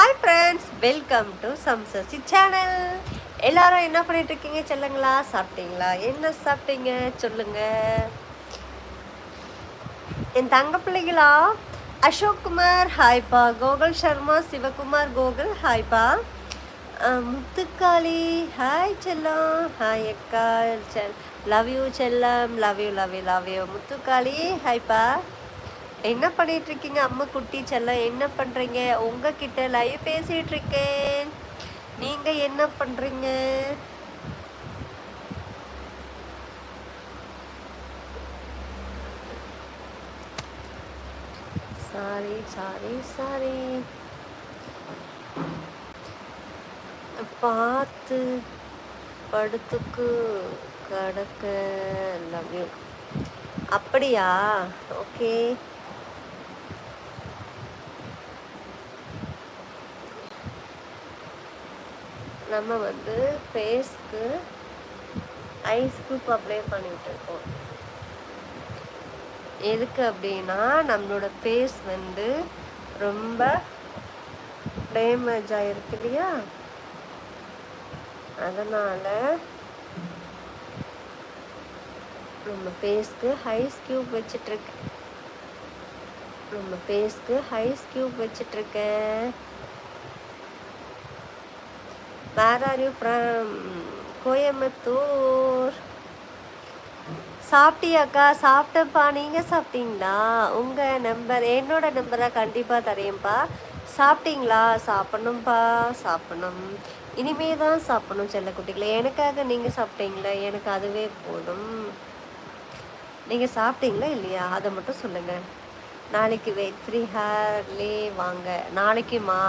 Hi friends welcome to சம்சசி channel எல்லாரும் என்ன பண்ணிட்டு இருக்கீங்க சொல்லுங்களா? சாப்பிட்டீங்களா? என்ன சாப்பிட்டீங்க? சொல்லுங்க. என் தங்க பிள்ளைகளா அசோக் குமார் ஹாய்ப்பா கோகுல் சர்மா சிவகுமார் கோகுல் ஹாய்ப்பா முத்துக்காளி ஹாய் செல்லம் ஹாய் அக்கா செல் லவ் யூ செல்லம் love you love you love you Muthukkaali ஹாய்ப்பா என்ன பண்ணிட்டு இருக்கீங்க அம்மா குட்டி செல்லம்? என்ன பண்றீங்க? உங்ககிட்ட லைவ் பேசிட்டு இருக்கேன் நீங்க என்ன பண்றீங்க? சாரி சாரி சாரி பார்த்து படுத்துக்கு கடக்க லவ் யூ அப்படியா? ஓகே நம்ம வந்து ஃபேஸ்க்கு ஐஸ் க்யூப் அப்ளை பண்ணிகிட்டு இருக்கோம் எதுக்கு அப்படின்னா நம்மளோட ஃபேஸ் வந்து ரொம்ப டேமேஜ் ஆகிருக்கு இல்லையா? அதனால் நம்ம ஃபேஸ்க்கு ஹைஸ் கியூப் வச்சிட்ருக்கேன் நம்ம ஃபேஸ்க்கு highs cube வச்சிட்ருக்கேன் where are you from Coimbatore. சாப்பிட்டியாக்கா? சாப்பிட்டேன்ப்பா. நீங்கள் சாப்பிட்டீங்களா? உங்கள் நம்பர் என்னோட நம்பரை கண்டிப்பாக தரேன்ப்பா. சாப்பிட்டீங்களா? சாப்பிடணும்ப்பா. சாப்பிட்ணும். இனிமே தான் சாப்பிடணும் செல்லக்குட்டிகளே எனக்காக நீங்கள் சாப்பிட்டீங்களா? எனக்கு அதுவே போதும். நீங்கள் சாப்பிட்டீங்களா இல்லையா? அதை மட்டும் சொல்லுங்கள் நாளைக்கு வெயிட் ஃப்ரீ ஹேர்லே வாங்க. நாளைக்குமா?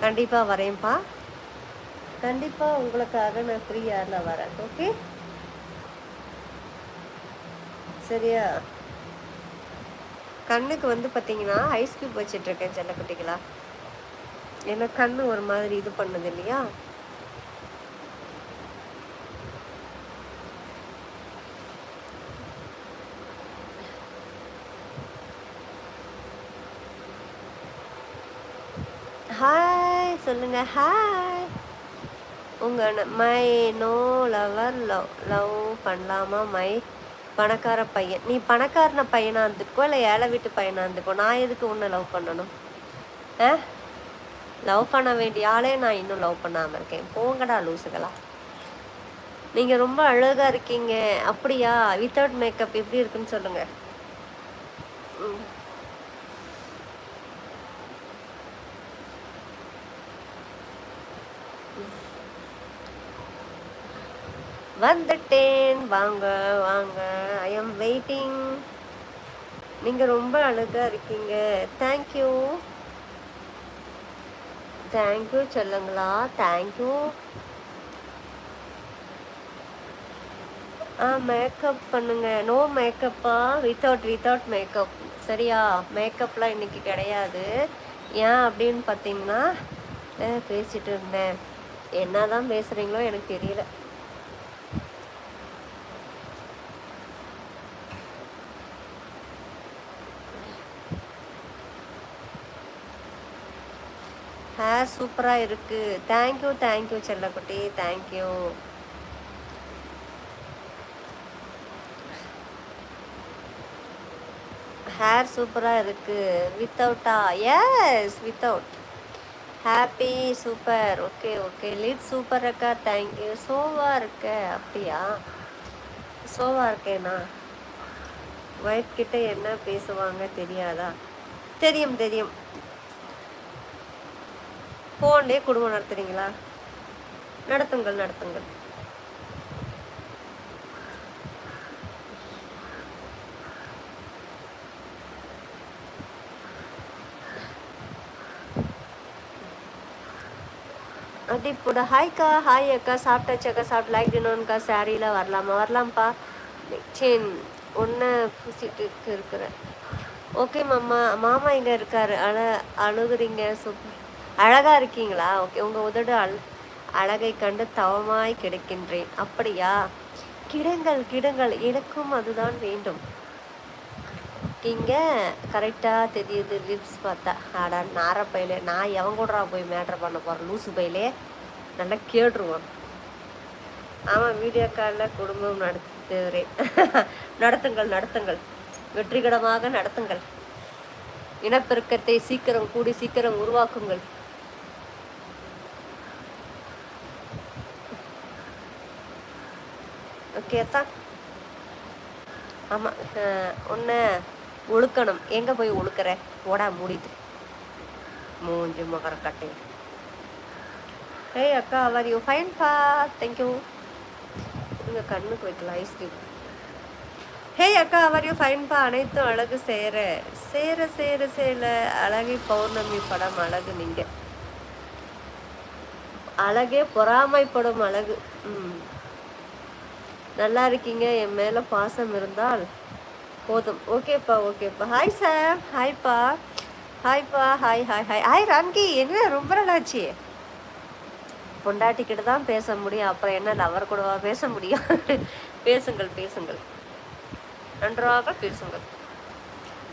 கண்டிப்பாக வரேன்ப்பா. கண்டிப்பாக உங்களுக்காக நான் ஃப்ரீயாக நான் வரேன். ஓகே? சரியா? கண்ணுக்கு வந்து பார்த்தீங்கன்னா ஐஸ் கியூப் வச்சிட்டு இருக்கேன் செல்லக்குட்டிகளா ஏன்னா கண்ணு ஒரு மாதிரி இது பண்ணுது இல்லையா? ஹாய் சொல்லுங்க. ஹாய் உங்க my no lover love love பண்ணலாமா? மை பணக்கார பையன். நீ பணக்காரன பையனாக இருந்துக்கோ இல்லை ஏழை வீட்டு பையனாக இருந்துக்கோ? நான் எதுக்கு உன்னை லவ் பண்ணணும்? ஆ? லவ் பண்ண வேண்டிய ஆளே நான் இன்னும் லவ் பண்ணாமல் இருக்கேன். போங்கடா லூசுகளா. நீங்கள் ரொம்ப அழகாக இருக்கீங்க. அப்படியா? வித்தவுட் மேக்கப் எப்படி இருக்குன்னு சொல்லுங்கள் ம். வந்துட்டேன். வாங்க வாங்க. ஐ எம் வெயிட்டிங் நீங்கள் ரொம்ப அழகாக இருக்கீங்க. தேங்க்யூ தேங்க்யூ சொல்லுங்களா? தேங்க்யூ ஆ மேக்கப் பண்ணுங்க. நோ மேக்கப்பா வித்தவுட் வித்தவுட் மேக்கப் சரியா? மேக்கப்லாம் இன்னைக்கு கிடையாது. ஏன் அப்படின்னு பார்த்தீங்கன்னா பேசிட்டு இருந்தேன். என்னதான் பேசுறீங்களோ எனக்கு தெரியல ஹேர் சூப்பராக இருக்குது தேங்க்யூ தேங்க்யூ செல்லக்குட்டி. தேங்க்யூ ஹேர் சூப்பராக இருக்குது வித்தவுட்டா yes without happy super okay okay lid super இருக்கா? தேங்க்யூ சோவா இருக்க அப்படியா? சோவா இருக்கேனா? ஒய்ஃப் கிட்ட என்ன பேசுவாங்க தெரியாதா? தெரியும் தெரியும். ஃபோன்லேயே குடும்பம் நடத்துறீங்களா? நடத்துங்கள் நடத்துங்கள். அப்படி போட. ஹாய்க்கா ஹாய் அக்கா. சாப்பிட்டாச்சு அக்கா. சாப்பிட்டு லைக் டினோன்க்கா சாரியில் வரலாமா? வரலாம்ப்பா. சேன் ஒன்று பூசிட்டு இருக்கிறேன். ஓகே மாமா. மாமா இங்கே இருக்காரு. ஆனால் அணுகுறீங்க. சூப்பர் அழகாக இருக்கீங்களா? ஓகே உங்கள் உதடு அழ அழகை கண்டு தவமாய் கிடைக்கின்றேன். அப்படியா? கிடுங்கள் கிடுங்கள். எனக்கும் அதுதான் வேண்டும். இங்கே கரெக்டாக தெரியுது லிப்ஸ் பார்த்தா. ஆடா நார பையில. நான் எவன் கூடரா போய் மேட்ரு பண்ண போகிறேன் லூசு பையிலே. நல்லா கேட்டுருவான். ஆமாம் வீடியோ காலில் குடும்பம் நடத்துகிறேன் நடத்துங்கள் நடத்துங்கள். வெற்றிகரமாக நடத்துங்கள். இனப்பெருக்கத்தை சீக்கிரம் கூடி சீக்கிரம் உருவாக்குங்கள். ஓகே தான் ஆமாம் ஒன்று ஒழுக்கணும். எங்கே போய் ஒழுக்கிற? போடா மூடிட்டு. மூஞ்சி முகர கட்டை ஏய் அக்கா அவர் யூ ஃபைன் பா. தேங்க்யூ உங்கள் கண்ணுக்கு வைக்கல ஐஸ்கிரீம் ஹே அக்கா அவர் யூ ஃபைன் பா. அனைத்தும் அழகு சேர. சேர சேர சேர அழகி பௌர்ணமி படம் அழகு நீங்கள் அழகே பொறாமைப்படும் அழகு. ம். நல்லா இருக்கீங்க என் மேலே பாசம் இருந்தால் போதும். ஓகேப்பா ஓகேப்பா. ஹாய் சார் ஹாய்ப்பா ஹாய்ப்பா hi hi hi hi Ramki என்ன ரொம்ப நல்லாச்சு பொண்டாட்டிக்கிட்ட தான் பேச முடியும். அப்புறம் என்ன லவர் கூடவா பேச முடியும்? பேசுங்கள் பேசுங்கள். நன்றாக பேசுங்கள்.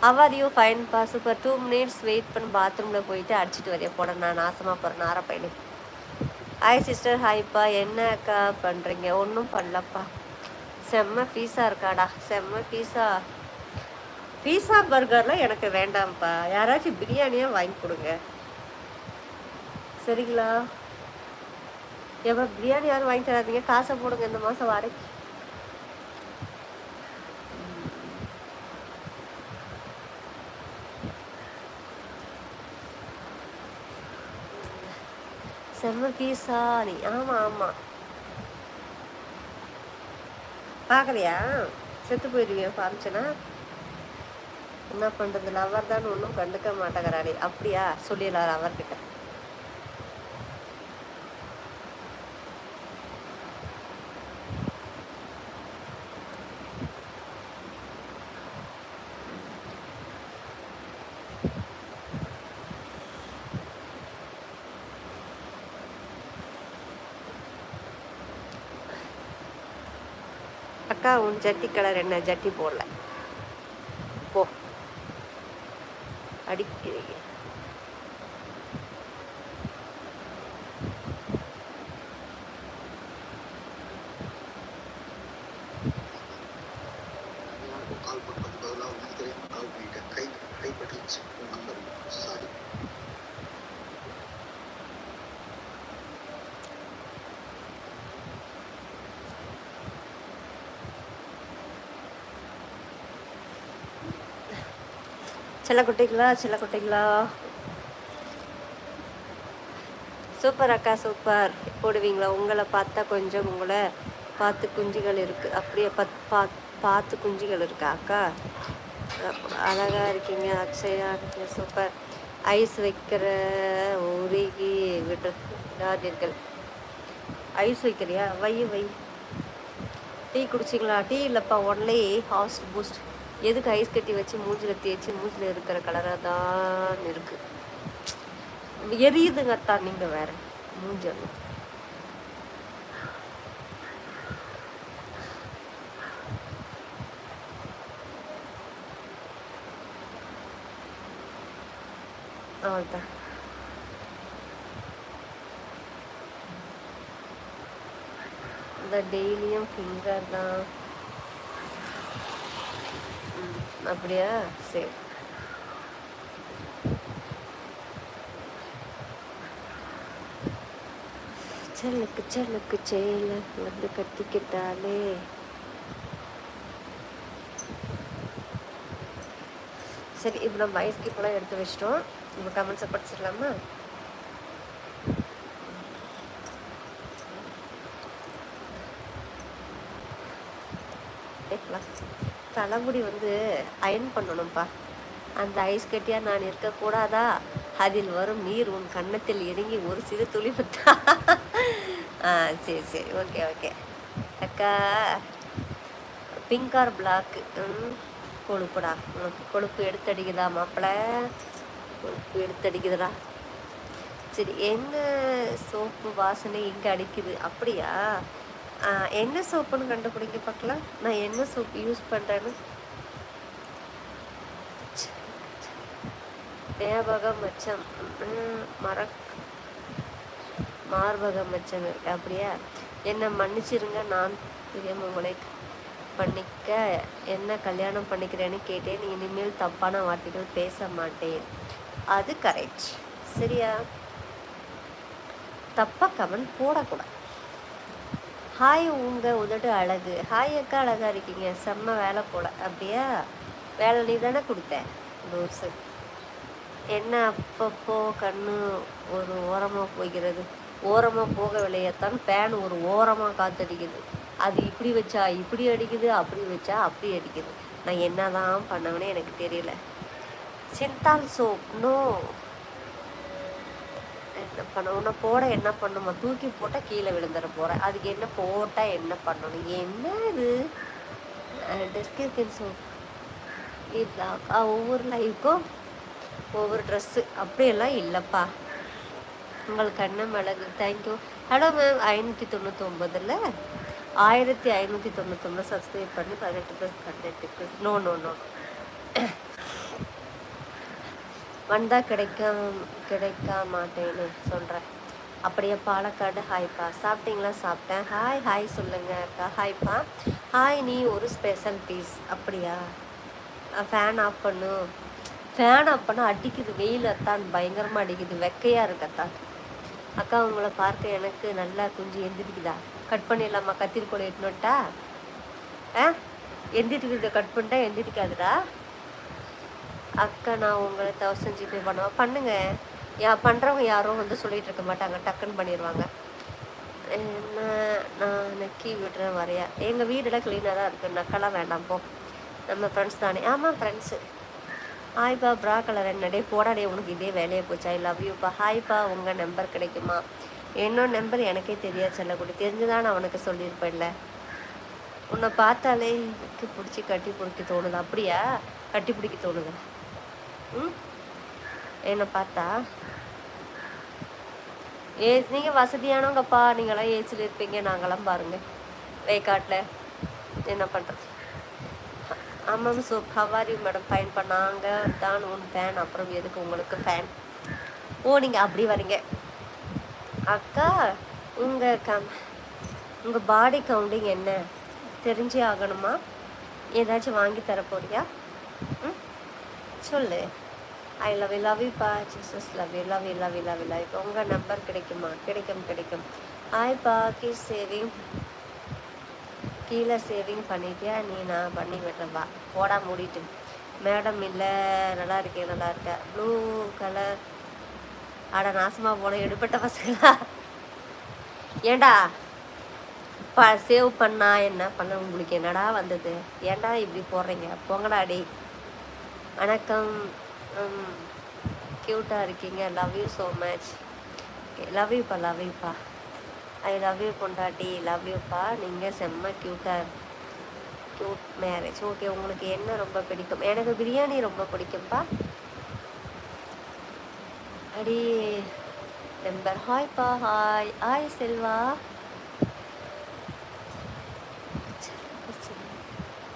How are you fine boss super two minutes wait பண்ணி. பாத்ரூமில் போயிட்டு அடிச்சிட்டு வரைய? போட நான் நாசமாக போகிறேன் நார பையனே ஹாய் சிஸ்டர் ஹாய்ப்பா என்ன அக்கா பண்ணுறீங்க ஒன்றும் பண்ணலப்பா. செம்ம பீஸா இருக்காடா. செம்ம பீஸா பீஸா பர்கர்லாம் எனக்கு வேண்டாம்ப்பா. யாராச்சும் பிரியாணியாக வாங்கி கொடுங்க. சரிங்களா? எப்போ பிரியாணி யாரும் வாங்கி தராதீங்க. காசை போடுங்க இந்த மாதம் வாடகை செம்ம பீஸா நீ ஆமாம் ஆமாம் பார்க்கலையா? செத்து போயிடுவேன் பாமிச்சனா? என்ன பண்ணுறது லவர் தான் ஒன்றும் கண்டுக்க மாட்டேங்கிறாரே அப்படியா? சொல்லிடலாம் அவர்கிட்ட. அக்கா உன் ஜட்டி கலர் என்ன? ஜட்டி போடல. போ. அடிக்கிறீங்க. சில குட்டிங்களா சில குட்டிங்களா? சூப்பர் அக்கா சூப்பர். போடுவீங்களா? உங்களை பார்த்தா கொஞ்சம் உங்களை பார்த்து குஞ்சுகள் இருக்குது அப்படியே பத் பா பார்த்து குஞ்சுகள் இருக்கா அக்கா? அழகாக இருக்கீங்க அக்ஷயா இருக்கீங்க சூப்பர். ஐஸ் வைக்கிற உருகி விடாதீர்கள் ஐஸ் வைக்கிறியா? வை வை. டீ குடிச்சிங்களா? டீ இல்லைப்பா ஒன்லி ஹாஸ்ட் பூஸ்ட் எதுக்கு ஐஸ் கட்டி வச்சு மூஞ்சில் தேய்ச்சி மூஞ்சில் இருக்கிற கலராக தான் இருக்கு. எரியுதுங்க தான் நீங்கள் வேற. மூஞ்சல் அவ்வளோதான் இந்த டெய்லியும் ஃபிங்கர் தான். அப்படியா? சரி. சலுக்கு சலுக்கு செயல வந்து கட்டிக்கிட்டாலே. சரி இப்போ நம்ம ஐஸ் கீப்பெல்லாம் எடுத்து வச்சிட்டோம். நம்ம கமெண்ட்ஸை படிச்சிடலாமா? தலைமுடி வந்து அயன் பண்ணணும்ப்பா அந்த ஐஸ் கட்டியாக நான் இருக்கக்கூடாதா அதில் வரும் நீர் உன் கன்னத்தில் இறங்கி ஒரு சிறு துளி ஆ சரி சரி. Okay okay. அக்கா பிங்க் ஆர் பிளாக்கு கொழுப்புடா. உனக்கு கொழுப்பு எடுத்தடிக்குதா மாப்பிள்ள கொழுப்பு எடுத்தடிக்குதுடா. சரி என்ன சோப்பு வாசனை இங்கே அடிக்குது? அப்படியா? என்ன சோப்புன்னு கண்டுபிடிங்க பார்க்கலாம். நான் என்ன சோப்பு யூஸ் பண்ணுறேன்னு ஞாபகம் மச்சம். ம், மறக் மார்பகம் மச்சம் இருக்கு அப்படியா? என்னை மன்னிச்சிருங்க நான் தெரியாம உங்களை பண்ணிக்க என்ன கல்யாணம் பண்ணிக்கிறேன்னு கேட்டேன். இனிமேல் தப்பான வார்த்தைகள் பேச மாட்டேன். அது கரெக்ட் சரியா? தப்பாக கமெண்ட் போடக்கூடாது. ஹாய் உங்கள் உதடு அழகு. ஹாய் அக்கா அழகா இருக்கீங்க. செம்ம வேலை போல. அப்படியா? வேலை நீ தானே கொடுத்தேன் லூஸு என்ன அப்பப்போ கண்ணு ஒரு ஓரமாக போகிறது ஓரமாக போகவில்லையத்தான் ஃபேன் ஒரு ஓரமாக காத்தடிக்குது. அது இப்படி வச்சா இப்படி அடிக்குது அப்படி வச்சா அப்படி அடிக்குது. நான் என்னதான் பண்ணவனே எனக்கு தெரியல. சிந்தால் சோப் நோ என்ன பண்ண உன்னை போட என்ன பண்ணுமா? தூக்கி போட்டால் கீழே விழுந்துட போகிறேன் அதுக்கு என்ன போட்டால் என்ன பண்ணணும்? என்ன இது டெஸ்கிரிப்ஷன் சோப் இதாக்கா ஒவ்வொரு லைஃப்க்கும் ஒவ்வொரு ட்ரெஸ்ஸு அப்படியெல்லாம் இல்லைப்பா. உங்களுக்கு என்ன மிளகு. தேங்க்யூ ஹலோ மேம் ஐநூற்றி தொண்ணூத்தொம்பதில் ஆயிரத்தி ஐநூற்றி தொண்ணூத்தொம்பது சப்ஸ்கிரைப் பண்ணி பதினெட்டு plus content plus no no no வந்தால் கிடைக்க கிடைக்க மாட்டேன்னு சொல்கிறேன் அப்படியே பாலக்காடு ஹாய்ப்பா. சாப்பிட்டீங்களா? சாப்பிட்டேன். ஹாய் ஹாய் சொல்லுங்க அக்கா. ஹாய்ப்பா. ஹாய் நீ ஒரு ஸ்பெஷல் பீஸ் அப்படியா? ஃபேன் ஆஃப் பண்ணு ஃபேன் ஆஃப் பண்ண அடிக்குது வெயில் அத்தான் பயங்கரமாக அடிக்குது வெக்கையாக இருக்கு அத்தான். அக்கா உங்களை பார்க்க எனக்கு நல்லா குஞ்சு எந்திரிக்குதா? கட் பண்ணிடலாமா? கத்திரிக்கோளை எட்டுனுட்டா ஆ? எந்திரிக்கிறத கட் பண்ணிட்டா எந்திரிக்காதுடா? அக்கா நான் உங்களை தௌசண்ட் ஜிபே பண்ணுவேன். பண்ணுங்க. யா பண்ணுறவங்க யாரும் வந்து சொல்லிட்டு இருக்க மாட்டாங்க. டக்குன்னு பண்ணிடுவாங்க என்ன? நான் நக்கி விடுறேன் வரையா. எங்கள் வீடெல்லாம் க்ளீனாக தான் இருக்குது நக்கெல்லாம் வேண்டாம் போ. நம்ம ஃப்ரெண்ட்ஸ் தானே. ஆமாம் ஃப்ரெண்ட்ஸு ஹாய்ப்பா ப்ரா கலர் என்னடே? போடாடே உனக்கு இதே வேலையை போச்சா. ஐ லவ் யூப்பா ஹாய்ப்பா உங்கள் நம்பர் கிடைக்குமா? என்னோட நம்பர் எனக்கே தெரியாது செல்லக்குடி தெரிஞ்சுதான் நான் உனக்கு சொல்லியிருப்பேன்ல. உன்னை பார்த்தாலே எனக்கு பிடிச்சி கட்டி பிடிக்க தோணுது. அப்படியா? கட்டி பிடிக்க தோணுது? என்னை பார்த்தா? ஏ நீங்கள் வசதியானவங்கப்பா. நீங்களாம் ஏசியில் இருப்பீங்க. நாங்களாம் பாருங்கள் வேக்காட்டில் என்ன பண்ணுறது ஆமாம் ஸோ ஹவாரி மேடம் ஃபைன் பண்ணாங்க தான் உன் ஃபேன் அப்புறம் எதுக்கு உங்களுக்கு ஃபேன் ஓ நீங்கள் அப்படி வரீங்க. அக்கா உங்கள் கம் உங்கள் பாடி கவுண்டிங் என்ன? தெரிஞ்சே ஆகணுமா? ஏதாச்சும் வாங்கி தர போறியா? ம்? சொல்லு. I love you love you பா Jesus love you love you love you love you love உங்கள் நம்பர் கிடைக்குமா? கிடைக்கும் கிடைக்கும். ஹாய் பா கீ சேவிங் கீழே சேவிங் பண்ணிட்டியா? நீ நான் பண்ணி விடுறேன். வா போடா மூடிட்டு. மேடம் இல்லை நல்லா இருக்கேன் நல்லா இருக்கேன் ப்ளூ கலர் அட நாசமாக போன எடுப்பட்ட பசங்களா? ஏண்டா? ப சேவ் பண்ணா என்ன? பண்ண உங்களுக்கு என்னடா வந்தது? ஏன்டா இப்படி போடுறீங்க? போங்கடா அடி வணக்கம். க்யூட்டாக இருக்கீங்க. Love you so much love யூப்பா love யூப்பா ஐ லவ் யூ பொண்டாட்டி. லவ் யூப்பா நீங்கள் செம்ம க்யூட்டாக க்யூட் மேரேஜ் ஓகே உங்களுக்கு என்ன ரொம்ப பிடிக்கும்? எனக்கு பிரியாணி ரொம்ப பிடிக்கும்ப்பா அடி நம்பர் ஹாய்ப்பா ஹாய் ஹாய் செல்வா.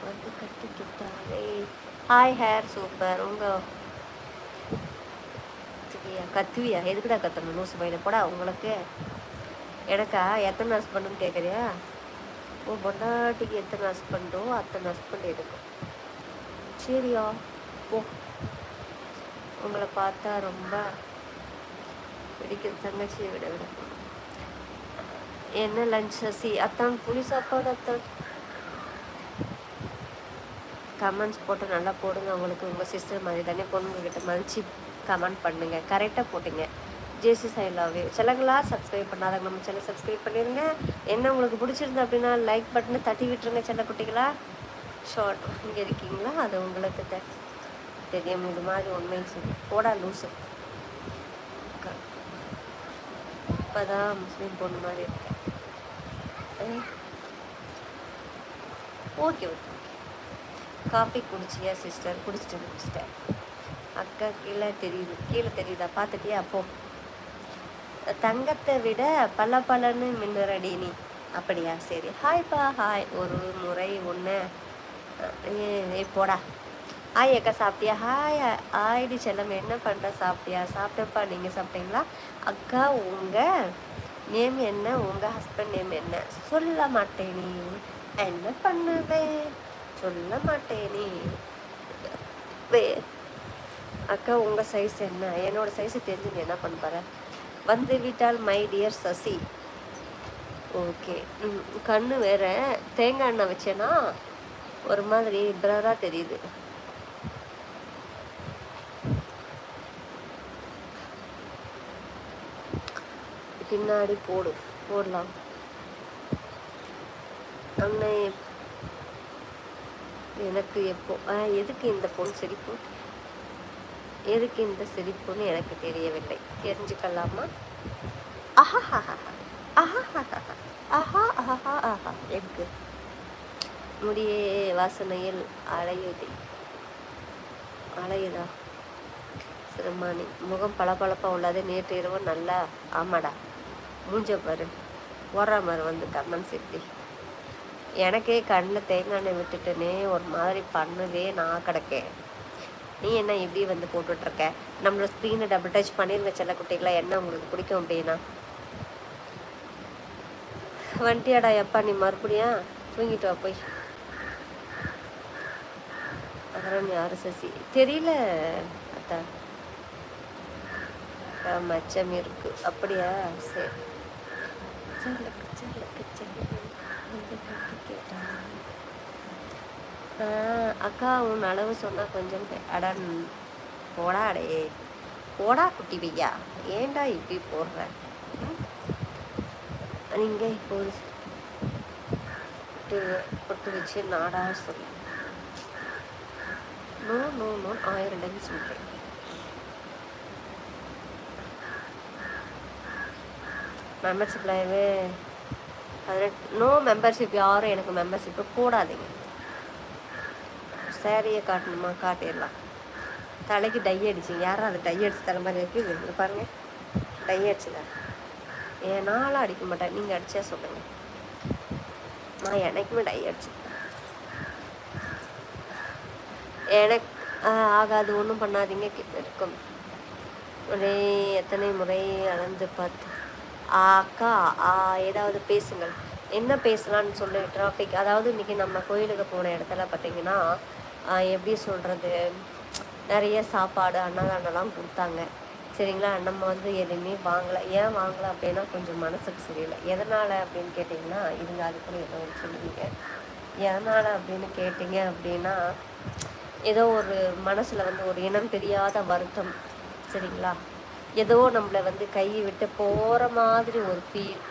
வந்து கட்டிக்கிட்டாரே ஹாய் ஹேர் சூப்பர் உங்கள் கத்துவியா? எதுக்குடா கத்தணும்? லூசு பையில போடா உங்களுக்கு. எனக்கா எத்தனை ஹஸ்பண்டுன்னு கேட்குறியா ஓ பொண்டாட்டிக்கு எத்தனை ஹஸ்பண்டோ அத்தனை ஹஸ்பண்ட் எடுக்கும் சரியா போ. உங்களை பார்த்தா ரொம்ப பிடிக்கிற தங்கச்சியை விட விட என்ன லஞ்ச் சசி? அத்தான் புளி சாப்பாடு அத்தான். கமெண்ட்ஸ் போட்டு நல்லா போடுங்க. உங்களுக்கு உங்கள் சிஸ்டர் மாதிரி தானே பொண்ணுங்கக்கிட்ட மதிச்சு கமெண்ட் பண்ணுங்க கரெக்டாக போட்டுங்க. ஜேசி சைலாவே சிலங்களா சப்ஸ்கிரைப் பண்ணாதவங்க நம்ம சேனல் சப்ஸ்கிரைப் பண்ணிடுங்க என்ன உங்களுக்கு பிடிச்சிருந்து அப்படின்னா லைக் பட்டனை தட்டி விட்டுருங்க சின்ன குட்டிகளா? ஷார்ட் இங்கே இருக்கீங்களா? அது உங்களுக்கு தெ தெரியும். இது மாதிரி உண்மை சொல்லு. போடா லூசு இப்போதான் முஸ்லீம் பொண்ணு மாதிரி இருக்கேன். ஓகே ஓகே காஃபி குடிச்சியா சிஸ்டர் குடிச்சிட்டேன் குடிச்சிட்டேன். அக்கா கீழே தெரியுது கீழே தெரியுதா? பார்த்துட்டியா? அப்போ தங்கத்தை விட பல பலன்னு மின்னுறடி நீ. அப்படியா? சரி. ஹாய்ப்பா ஹாய் ஒரு முறை ஒன்று போடா. ஹாய் அக்கா சாப்பிட்டியா? ஹாய் ஆயிடு செல்லம். என்ன பண்ணுற சாப்பிட்டியா? சாப்பிட்டப்பா நீங்கள் சாப்பிட்டீங்களா? அக்கா உங்கள் நேம் என்ன? உங்கள் ஹஸ்பண்ட் நேம் என்ன? சொல்ல மாட்டேன் நீ. என்ன பண்ணுவேன் சொல்ல மாட்டேன் நீ. வே அக்கா உங்கள் சைஸ் என்ன? என்னோட சைஸு தெரிஞ்சு நீ என்ன பண்ண போகிற வந்து விட்டால் மை டியர் சசி. ஓகே ம் கண்ணு வேற. தேங்காய் எண்ணெய் வச்சேன்னா ஒரு மாதிரி பிரராக தெரியுது. பின்னாடி போடு. போடலாம். அண்ணே எனக்கு எப்போ ஆ எதுக்கு இந்த பொண்ணு சிரிப்பு? எதுக்கு இந்த சிரிப்புன்னு எனக்கு தெரியவில்லை. தெரிஞ்சுக்கலாமா? ஆஹா ஆஹா ஆஹா ஆஹா ஆஹா எதுக்கு? முடியே வாசனையில் அலையுதி. அலையுதா? சிறுமானி முகம் பளபளப்பாக உள்ளது நேற்று இரவு நல்லா ஆமாடா. மூஞ்ச பாரு. ஓடுற மாதிரி வந்து கண்ணன் சித்தி. எனக்கே கண்ணில் தேங்காய் எண்ணெய் விட்டுட்டுனே ஒரு மாதிரி பண்ணுதே நான் கிடக்கேன். நீ என்ன இப்படி வந்து போட்டுட்ருக்க? நம்மளோட ஸ்க்ரீனை டபுள் டச் பண்ணிருங்க செல்ல குட்டிகளா. என்ன உங்களுக்கு பிடிக்கும் அப்படின்னா? வண்டியாடா எப்பா நீ மறுபடியும் தூங்கிட்டு வா போய். அப்புறம் யாரு சசி தெரியல அத்தா. மச்சம் இருக்கு. அப்படியா? சரி அக்கா உன் அளவு சொன்னால் கொஞ்சம் அடன் போடா அடையே போடா குட்டி பையா. ஏண்டா இப்படி போடுற? நீங்கள் இப்போ பொட்டு வச்சு நாடா சொல்லி. நோ நோ நோ ஆயிரம் டைம் சொல்கிறேன் மெம்பர்ஷிப்லவே பதினெட்டு நோ மெம்பர்ஷிப் யாரும் எனக்கு மெம்பர்ஷிப்பு போடாதீங்க. சேரீயை காட்டணுமா? காட்டிடலாம். தலைக்கு டை அடிச்சிங்க யாரும் அது டை அடிச்சு தர மாதிரி இருக்குது இது பாருங்கள் டை அடிச்சுதா? ஏன் நாளாக அடிக்க மாட்டேன். நீங்கள் அடிச்சா சொல்லுங்கள் நான் எனக்குமே டை அடிச்சு. எனக்கு ஆகாது. ஒன்றும் பண்ணாதீங்க. இருக்கும் ஒரே எத்தனை முறை அளந்து பார்த்து. அக்கா ஏதாவது பேசுங்கள். என்ன பேசலான்னு சொல்லி டிராஃபிக் அதாவது இன்றைக்கி நம்ம கோயிலுக்கு போன இடத்துல பார்த்திங்கன்னா எப்படி சொல்கிறது நிறைய சாப்பாடு அன்னதானம்லாம் கொடுத்தாங்க. சரிங்களா? நம்ம வந்து எதுவுமே வாங்கலை. ஏன் வாங்கலை அப்படின்னா கொஞ்சம் மனசுக்கு சரியில்லை. எதனால் அப்படின்னு கேட்டிங்கன்னா இதுங்க அது ஏதோ ஒரு சொல்லுவீங்க. எதனால் அப்படின்னு கேட்டிங்க அப்படின்னா ஏதோ ஒரு மனசில் வந்து ஒரு இனம் தெரியாத வருத்தம். சரிங்களா? ஏதோ நம்மளை வந்து கை விட்டு போகிற மாதிரி ஒரு ஃபீல்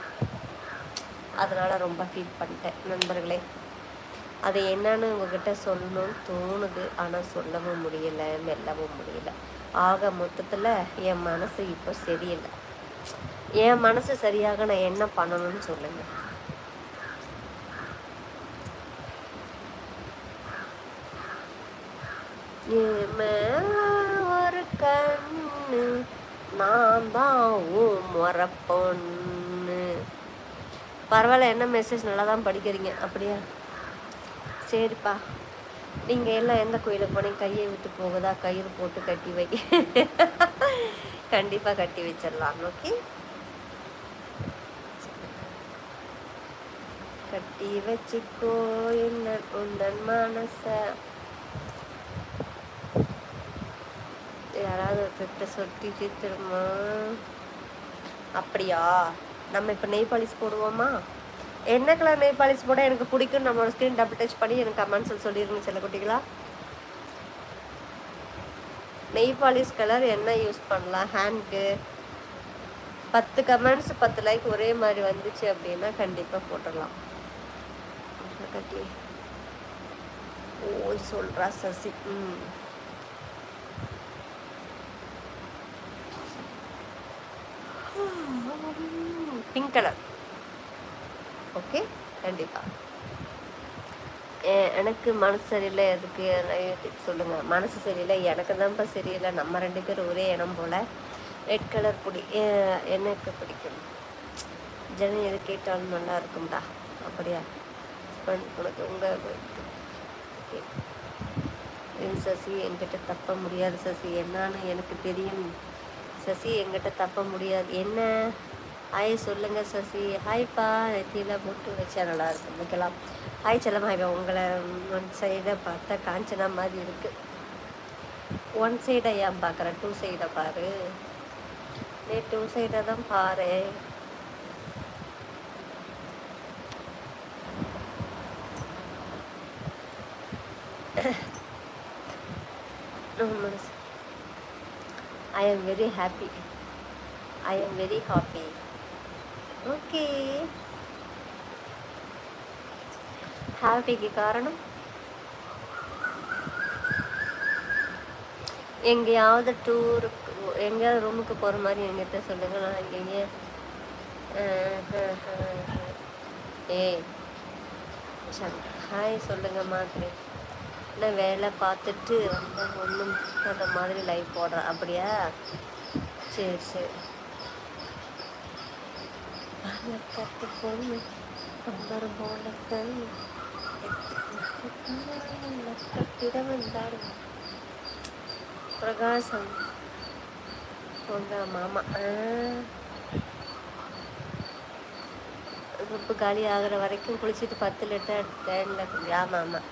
அதனால் ரொம்ப ஃபீல் பண்ணிட்டேன். நண்பர்களே. அது என்னன்னு உங்ககிட்ட சொல்லணும்னு தோணுது. ஆனால் சொல்லவும் முடியல மெல்லவும் முடியல. ஆக மொத்தத்தில் என் மனசு இப்போ சரியில்லை. என் மனசு சரியாக நான் என்ன பண்ணணும்னு சொல்லுங்க. ஒரு கண்ணு நான் தான் முறப்பொண்ணு பரவாயில்ல என்ன மெசேஜ் நல்லா தான் படிக்கிறீங்க. அப்படியா? சரிப்பா. நீங்கள் எல்லாம் எந்த கோயிலுக்கு போனீங்க? கையை விட்டு போகுதா? கயிறு போட்டு கட்டி வை. கண்டிப்பாக கட்டி வச்சிடலாம். ஓகே? கட்டி வச்சுக்கோ என்ன உந்தன் மனச. யாராவது ஒருத்தர்கிட்ட சொத்தி சித்திரமா? அப்படியா? நம்ம இப்போ நெய் பாலிஸ் போடுவோமா? என்ன கலர் நெய் பாலிஷ் போட எனக்கு பிடிக்கும் நம்மளோட ஸ்கிரீன் டபுள் டச் பண்ணி எனக்கு கமெண்ட்ஸில் சொல்லிடுங்க சில குட்டிகளா? நெய் பாலிஷ் கலர் என்ன யூஸ் பண்ணலாம்? ஹேண்ட்க்கு பத்து கமெண்ட்ஸ் பத்து லைக் ஒரே மாதிரி வந்துச்சு அப்படின்னா கண்டிப்பாக போட்டுடலாம். கட்டி. ஓ சொல்கிறா சசி. ம். Pink colour okay? கண்டிப்பாக எனக்கு மனசு சரியில்லை எதுக்கு சொல்லுங்கள் மனசு சரியில்லை எனக்கு தான்ப்பா சரியில்லை. நம்ம ரெண்டு பேரும் ஒரே இடம் போல். ரெட் கலர் பிடி எனக்கு பிடிக்கும். ஜனம் எது கேட்டாலும் நல்லா இருக்கும்டா. அப்படியா? உனக்கு உங்கள் சசி என்கிட்ட தப்ப முடியாது சசி. என்னான்னு எனக்கு தெரியும். சசி என்கிட்ட தப்ப முடியாது. என்ன? ஹாய் சொல்லுங்கள் சசி. ஹாய்ப்பா நெத்தியில் போட்டு வச்சா நல்லாயிருக்கும் வைக்கலாம் ஹாய் செல்லம் ஹாய் உங்களை ஒன் சைடை பார்த்தா காஞ்சனா மாதிரி இருக்குது ஒன் சைடை ஏன் பார்க்குறேன் டூ சைடை பாரு. நீ டூ சைடை தான் பாரு. I am very happy I am very happy okay ஹாப்பிக்கு காரணம் எங்கேயாவது டூருக்கு எங்கேயாவது ரூமுக்கு போகிற மாதிரி எங்கிட்ட சொல்லுங்கள் நான் எங்கேயே ஏய் ஹாய் சொல்லுங்க மாதிரி நான் வேலை பார்த்துட்டு ரொம்ப ஒன்றும் அந்த மாதிரி லைஃப் போடுறேன் அப்படியா சரி சரி கத்து பொண்ணு பம்பரம் போல கண்ணு கட்டிட வந்தாரு பிரகாசம். உங்க மாமா. உப்பு காலி ஆகிற வரைக்கும் குளிச்சுட்டு பத்து லிட்டர் தேனில் ஆமாம் ஆமாம்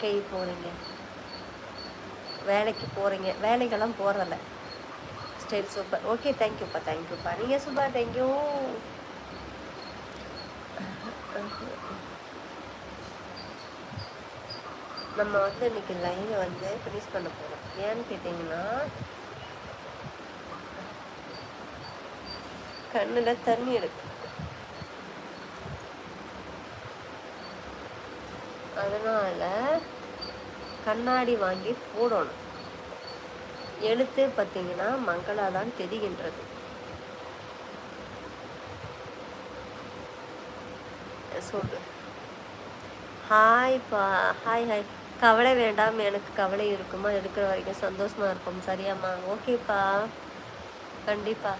கை போகிறீங்க வேலைக்கு போகிறீங்க வேலைக்கெல்லாம் போகிறதில்ல ஸ்டைல் சூப்பர் ஓகே தேங்க்யூப்பா தேங்க்யூப்பா நீங்கள் சூப்பர் தேங்க்யூ நம்ம வந்து இன்னைக்கு லைனை வந்து ஃபினிஷ் பண்ண போகிறோம் ஏன்னு கேட்டிங்கன்னா கண்ணில் தண்ணி இருக்கு. அதனால் கண்ணாடி வாங்கி போடணும். எழுத்து பார்த்தீங்கன்னா மங்களாக தான் தெரிகின்றது. சொல்லு. ஹாய்ப்பா ஹாய் ஹாய் கவலை வேண்டாம் எனக்கு கவலை இருக்குமா? இருக்கிற வரைக்கும் சந்தோஷமா இருக்கும் சரியாம்மா. ஓகேப்பா கண்டிப்பா.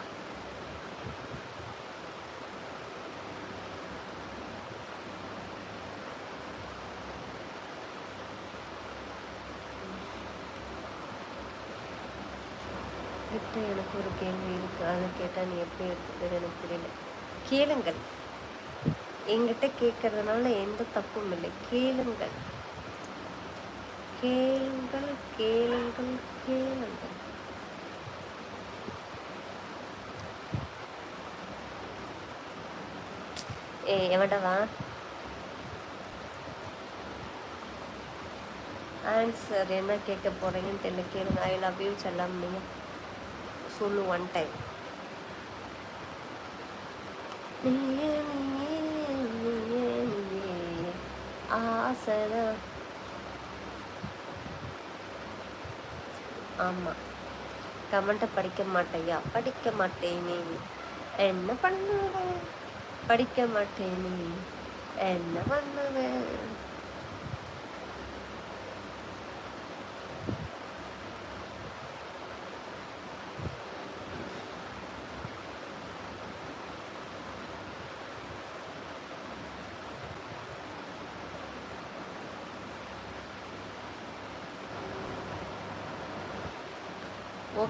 இப்போ எனக்கு ஒரு கேள்வி இருக்குது அதை கேட்டால் நீ எப்படி எடுத்துக்கிறது எனக்கு தெரியல. கேளுங்கள். என்கிட்ட கேட்கறதுனால எந்த தப்பும் இல்லை. கேளுங்கள். கேளுங்கள் கேளுங்கள் கேளுங்கள். ஏ எவடவா ஆன்சர் என்ன கேட்க போறீங்கன்னு தெரியல. கேளுங்க. ஐ லவ் யூ செல்லாம் நீங்கள் சொல்லு ஒன் டைம் ஆசைதான் ஆமாம் கமெண்ட்டை படிக்க மாட்டேயா? படிக்க மாட்டேனே. என்ன பண்ணுவேன் படிக்க மாட்டேனே. என்ன பண்ணுவேன்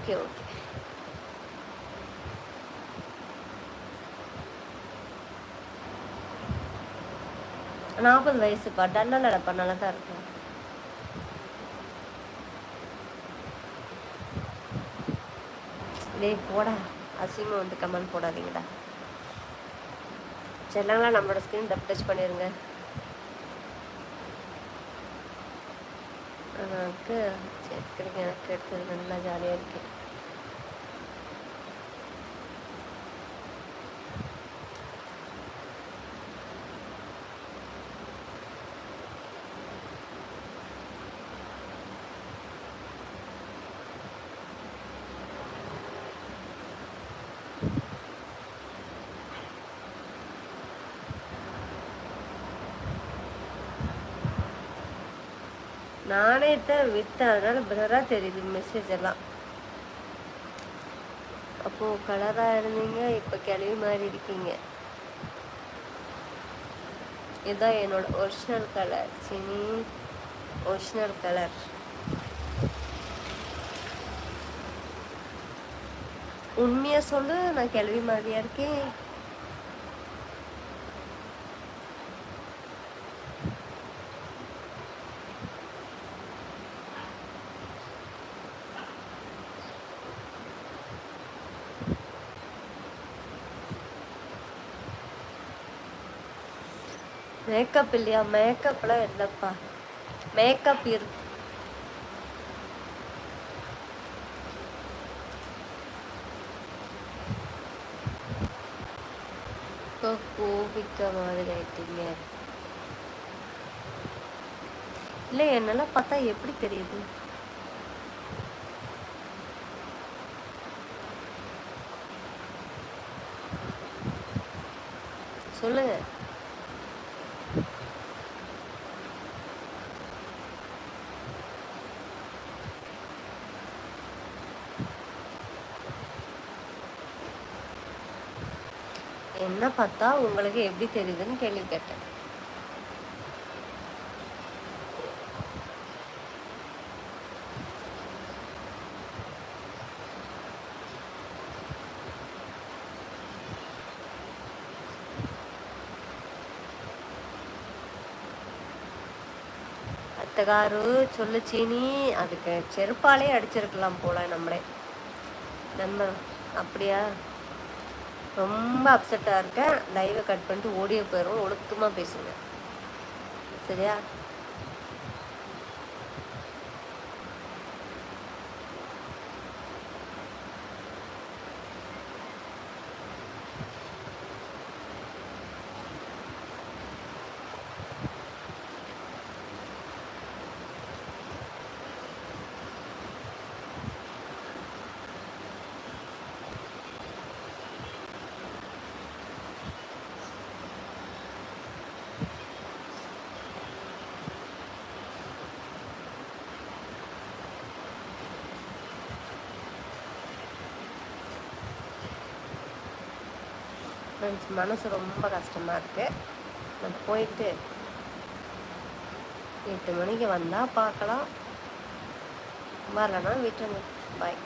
ஓகே ஓகே நாற்பது வயசுப்பா டல்லாக நடப்பா நல்லா தான் இருக்கும் டேய் போடா. அசிங்கம் வந்து கமெண்ட் போடாதீங்கடா. செல்லங்களா நம்மளோட ஸ்க்ரீன் டப் டச் பண்ணிடுங்க எனக்கு சரி எனக்கு எடுத்தது நல்லா ஜாலியாக இருக்கு நானே விட்டேன் பிளராக தெரியுது மெசேஜ் எல்லாம். அப்போது கலராக இருந்தீங்க இப்போ கிளவி மாதிரி இருக்கீங்க. இதுதான் என்னோட ஒரிஜினல் கலர் சினி ஒரிஜினல் கலர் உண்மையாக சொல்லு நான் கேள்வி மாதிரியா இருக்கேன். மேக்கப் இல்லையா? மேக்கப்லாம் இல்லைப்பா. மேக்கப் இருக்கு கோபிக்க மாதிரி ஆயிட்டீங்க. இல்லை என்னெல்லாம் பார்த்தா எப்படி தெரியுது? சொல்லுங்க. என்ன பார்த்தா உங்களுக்கு எப்படி தெரியுதுன்னு கேள்வி கேட்டேன். அத்தகாரு சொல்லு சீனி அதுக்கு செருப்பாலே அடிச்சிருக்கலாம் போல நம்மளே. நம்ம அப்படியா? ரொம்ப அப்செட்டாக இருக்கேன். லைவை கட் பண்ணிட்டு ஓடியே போயிடும் ஒழுக்கமாக பேசுங்க. சரியா? ஃப்ரெண்ட்ஸ் மனசு ரொம்ப கஷ்டமாக இருக்குது நான் போயிட்டு எட்டு மணிக்கு வந்தால் பார்க்கலாம். வரலன்னா வீட்டுங்க பாய்